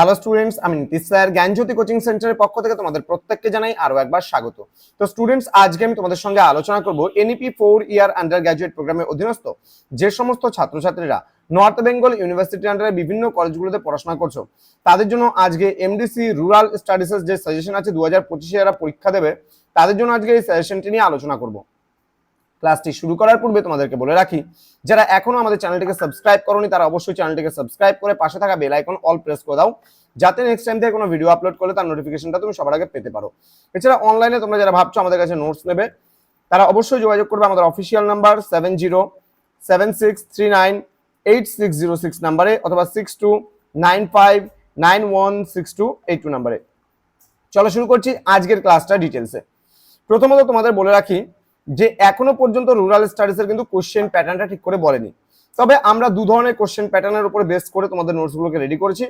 Hello students আমি Nitish sir জ্ঞানজ্যোতি coaching সেন্টারের পক্ষ থেকে তোমাদের প্রত্যেককে জানাই আরও একবার স্বাগত। তো স্টুডেন্টস আজকে আমি তোমাদের সঙ্গে আলোচনা করব NEP four year undergraduate প্রোগ্রামের অধীনস্থ যে সমস্ত ছাত্রছাত্রীরা নর্থ বেঙ্গল ইউনিভার্সিটি আন্ডারে বিভিন্ন কলেজগুলোতে পড়াশোনা করছ, তাদের জন্য আজকে এমডিসি রুরাল স্টাডিজের যে সাজেশন আছে দু হাজার পঁচিশে যারা পরীক্ষা দেবে, তাদের জন্য আজকে এই সাজেশনটি নিয়ে আলোচনা করব। ক্লাসটি শুরু করার পূর্বে তোমাদেরকে বলে রাখি, যারা এখনও আমাদের চ্যানেলটিকে সাবস্ক্রাইব করনি, তারা অবশ্যই চ্যানেলটিকে সাবস্ক্রাইব করে পাশে থাকা বেল আইকন অল প্রেস করে দাও, যাতে নেক্সট টাইম থেকে কোনো ভিডিও আপলোড করলে তার নোটিফিকেশনটা তুমি সবার আগে পেতে পারো। এছাড়া অনলাইনে তোমরা যারা ভাবছ আমাদের কাছে নোটস নেবে, তারা অবশ্যই যোগাযোগ করবে আমাদের official number seven zero seven six three nine eight six zero six নাম্বারে অথবা six two nine five nine one six two eight two নাম্বারে চলো শুরু করছি আজকের ক্লাসটা ডিটেলসে প্রথমত তোমাদের বলে রাখি যে এখনও পর্যন্ত রুরাল স্টাডিজের কিন্তু কোশ্চেন প্যাটার্নটা ঠিক করে বলেনি। তবে আমরা দু ধরনের কোশ্চেন প্যাটার্নের উপরে বেস করে তোমাদের নোটসগুলোকে রেডি করেছি।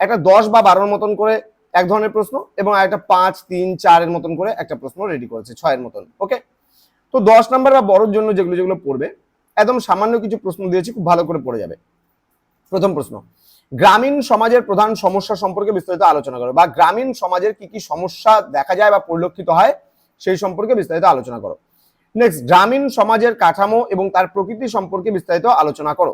একটা দশ বা বারোর মতন করে এক ধরনের প্রশ্ন এবং একটা পাঁচ, তিন, চারের মতন করে একটা প্রশ্ন রেডি করেছে, ছয়ের মতন ওকে তো দশ নাম্বার বা বড়োর জন্য যেগুলো যেগুলো পড়বে, একদম সামান্য কিছু প্রশ্ন দিয়েছি, খুব ভালো করে পড়ে যাবে। প্রথম প্রশ্ন, গ্রামীণ সমাজের প্রধান সমস্যা সম্পর্কে বিস্তারিত আলোচনা করো বা গ্রামীণ সমাজের কি কি সমস্যা দেখা যায় বা পরিলক্ষিত হয়, সেই সম্পর্কে বিস্তারিত আলোচনা করো। নেক্সট গ্রামীণ সমাজের কাঠামো এবং তার প্রকৃতি সম্পর্কে বিস্তারিত আলোচনা করো।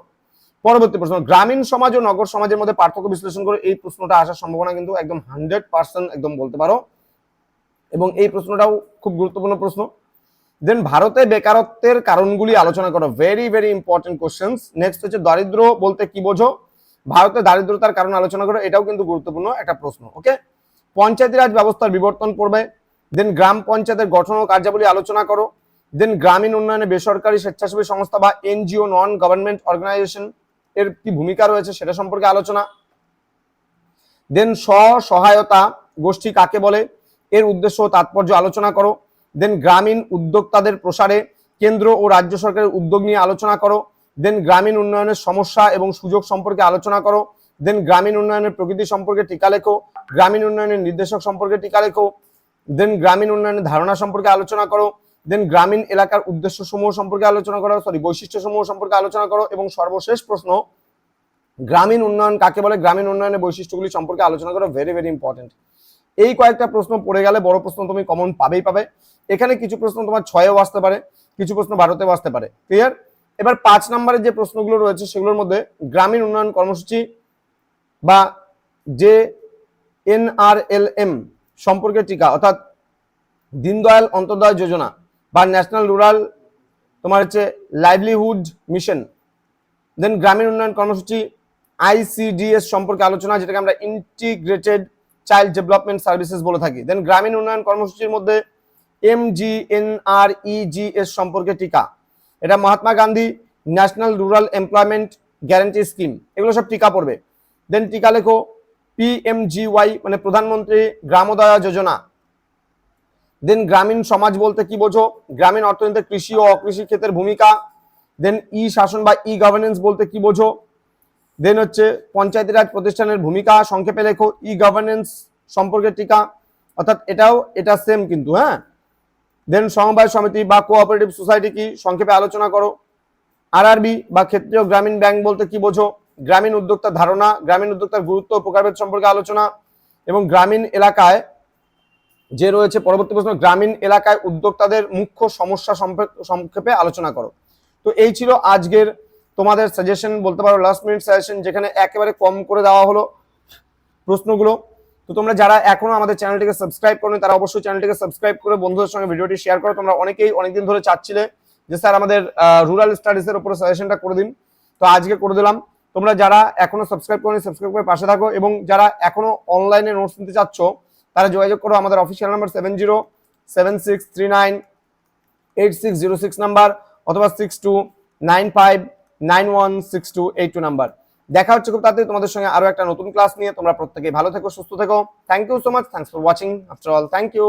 পরবর্তী প্রশ্ন, গ্রামীণ সমাজ ও নগর সমাজের মধ্যে পার্থক্য বিশ্লেষণ করে এই প্রশ্নটা আসার সম্ভাবনা কিন্তু একদম হান্ড্রেড পার্সেন্ট একদম বলতে পারো। এবং এই প্রশ্নটাও খুব গুরুত্বপূর্ণ প্রশ্ন। দেন ভারতে বেকারত্বের কারণগুলি আলোচনা করো। Very very important questions next হচ্ছে দারিদ্র বলতে কি বোঝো? ভারতে দারিদ্রতার কারণ আলোচনা করো, এটাও কিন্তু গুরুত্বপূর্ণ একটা প্রশ্ন ওকে পঞ্চায়েতি রাজ ব্যবস্থার বিবর্তন পড়বে। দেন গ্রাম পঞ্চায়েতের গঠন ও কার্যাবলী আলোচনা করো। দেন গ্রামীণ উন্নয়নে বেসরকারি স্বেচ্ছাসেবী সংস্থা বা এনজিও নন গভর্নমেন্ট অর্গানাইজেশন এর কি ভূমিকা রয়েছে সেটা সম্পর্কে আলোচনা। দেন সহায়তা গোষ্ঠী কাকে বলে? এর উদ্দেশ্য ও তাৎপর্য আলোচনা করো। দেন গ্রামীণ উদ্যোক্তাদের প্রসারে কেন্দ্র ও রাজ্য সরকারের উদ্যোগ নিয়ে আলোচনা করো। দেন গ্রামীণ উন্নয়নের সমস্যা এবং সুযোগ সম্পর্কে আলোচনা করো। দেন গ্রামীণ উন্নয়নের প্রকৃতি সম্পর্কে টিকা লেখো। গ্রামীণ উন্নয়নের নির্দেশক সম্পর্কে টিকা লেখো। দেন গ্রামীণ উন্নয়নের ধারণা সম্পর্কে আলোচনা করো। দেন গ্রামীণ এলাকার উদ্দেশ্য সমূহ সম্পর্কে আলোচনা করো সরি বৈশিষ্ট্য সমূহ সম্পর্কে আলোচনা করো এবং সর্বশেষ প্রশ্ন, গ্রামীণ উন্নয়ন কাকে বলে? গ্রামীণ উন্নয়নের বৈশিষ্ট্যগুলি সম্পর্কে আলোচনা করো ভেরি ভেরি ইম্পর্টেন্ট এই কয়েকটা প্রশ্ন পড়ে গেলে বড় প্রশ্ন তুমি কমন পাবেই পাবে। এখানে কিছু প্রশ্ন তোমার ছয়েও আসতে পারে, কিছু প্রশ্ন ভারতেও আসতে পারে। ক্লিয়ার এবার পাঁচ নম্বরের যে প্রশ্নগুলো রয়েছে সেগুলোর মধ্যে গ্রামীণ উন্নয়ন কর্মসূচি বা যে এনআরএলএম সম্পর্কে টিকা, অর্থাৎ দীনদয়াল অন্তর্দয় যোজনা বা ন্যাশনাল রুরাল তোমার হচ্ছে লাইভলিহুড মিশন দেন গ্রামীণ উন্নয়ন কর্মসূচি আইসিডিএস সম্পর্কে আলোচনা, যেটাকে আমরা ইন্টিগ্রেটেড চাইল্ড ডেভেলপমেন্ট সার্ভিসেস বলে থাকি। দেন গ্রামীণ উন্নয়ন কর্মসূচির মধ্যে M G N R EGS সম্পর্কে টিকা। এটা Mahatma Gandhi national rural employment guarantee scheme এগুলো সব টিকা পড়বে। দেন টিকা লেখো পিএমজিওয়াই মানে প্রধানমন্ত্রী গ্রামোদয়া যোজনা। দেন গ্রামীণ সমাজ বলতে কি বোঝো? গ্রামীণ অর্থনীতিতে কৃষি ও অকৃষি ক্ষেত্রের ভূমিকা। দেন ই শাসন বা ই গভর্নেন্স বলতে কি বোঝো? দেন হচ্ছে পঞ্চায়েতি রাজ প্রতিষ্ঠানের ভূমিকা, সংক্ষেপে লেখো ই গভর্নেন্স সম্পর্কে টিকা। অর্থাৎ এটাও, এটা সেম কিন্তু হ্যাঁ? দেন সমবায় সমিতি বা কোঅপারেটিভ সোসাইটি কি? সংক্ষেপে আলোচনা করো। আরআরবি বা ক্ষেত্রীয় গ্রামীণ ব্যাংক বলতে কি বোঝো? গ্রামীণ উদ্যোক্তার ধারণা, গ্রামীণ উদ্যোক্তার গুরুত্ব প্রকারভেদ সম্পর্কে আলোচনা এবং গ্রামীণ এলাকায় যে রয়েছে পরবর্তী প্রশ্ন, গ্রামীণ এলাকায় উদ্যোক্তাদের মুখ্য সমস্যা সংক্ষেপে আলোচনা করো। তো এই ছিল আজকের তোমাদের সাজেশন বলতে পারো লাস্ট মিনিট সাজেশন যেখানে একেবারে কম করে দেওয়া হলো প্রশ্নগুলো। তো তোমরা যারা এখনও আমাদের চ্যানেলটিকে সাবস্ক্রাইব করো তারা অবশ্যই চ্যানেলটিকে সাবস্ক্রাইব করে বন্ধুদের সঙ্গে ভিডিওটি শেয়ার করো। তোমরা অনেকেই অনেকদিন ধরে চাচ্ছিলে যে স্যার আমাদের রুরাল স্টাডিজের উপরে সাজেশনটা করে দিন। তো আজকে করে দিলাম। তোমরা যারা এখনও সাবস্ক্রাইব করো সাবস্ক্রাইব করে পাশে থাকো এবং যারা এখনও অনলাইনে নোটস নিতে চাচ্ছ তারা যোগাযোগ করো, আমাদের official number seven zero seven six three nine eight six zero six number অথবা six two nine five nine one six two eight two number দেখা হচ্ছে খুব তাড়াতাড়ি তোমাদের সঙ্গে আরও একটা নতুন ক্লাস নিয়ে। তোমরা প্রত্যেকে ভালো থেকো, সুস্থ থেকো। Thank you so much thanks for watching after all thank you